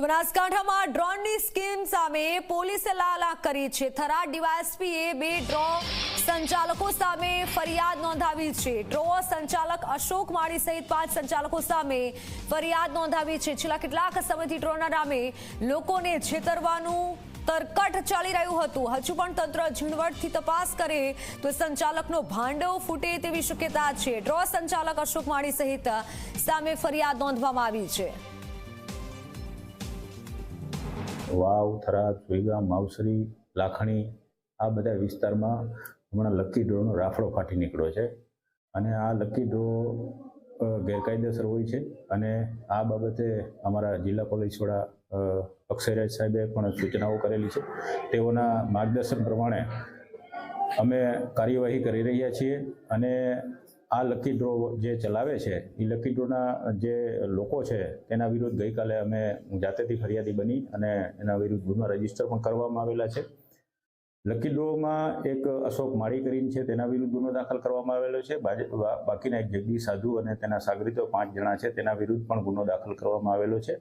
તો બનાસકાંઠામાં ડ્રોનની સ્કીમ સામે પોલીસે લાલા કરી છે. થરાદ ડીવાયએસપીએ બે ડ્રો સંચાલકો સામે ફરિયાદ નોંધાવી છે. ડ્રો સંચાલક અશોક માળી સહિત પાંચ સંચાલકો સામે ફરિયાદ નોંધાવી છે. છેલ્લા કેટલાક સમયથી ડ્રોના નામે લોકોને છેતરવાનું તરકટ ચાલી રહ્યું હતું. હજુ પણ તંત્ર ઝીણવટથી તપાસ કરે તો સંચાલકનો ભાંડો ફૂટે તેવી શક્યતા છે. ડ્રો સંચાલક અશોક માળી સહિત સામે ફરિયાદ નોંધવામાં આવી છે. વાવ, થરાદ, સુઈગામ, માવસરી, લાખણી આ બધા વિસ્તારમાં હમણાં લકી ડ્રોનો રાફડો ફાટી નીકળ્યો છે. અને આ લકી ડ્રો ગેરકાયદેસર હોય છે અને આ બાબતે અમારા જિલ્લા પોલીસ વડા અક્ષયરાજ સાહેબે પણ સૂચનાઓ કરેલી છે. તેઓના માર્ગદર્શન પ્રમાણે અમે કાર્યવાહી કરી રહ્યા છીએ અને આ લકી ડ્રો જે ચલાવે છે, એ લકી ડ્રોના જે લોકો છે, તેના વિરુદ્ધ ગઈકાલે અમે જાતેથી ફરિયાદી બની અને એના વિરુદ્ધ ગુનો રજિસ્ટર પણ કરવામાં આવેલા છે. લકી ડ્રોમાં એક અશોક માળી કરીને છે, તેના વિરુદ્ધ ગુનો દાખલ કરવામાં આવેલો છે. બાકીના એક જગદીશ સાધુ અને તેના સાગરીતો પાંચ જણા છે, તેના વિરુદ્ધ પણ ગુનો દાખલ કરવામાં આવેલો છે.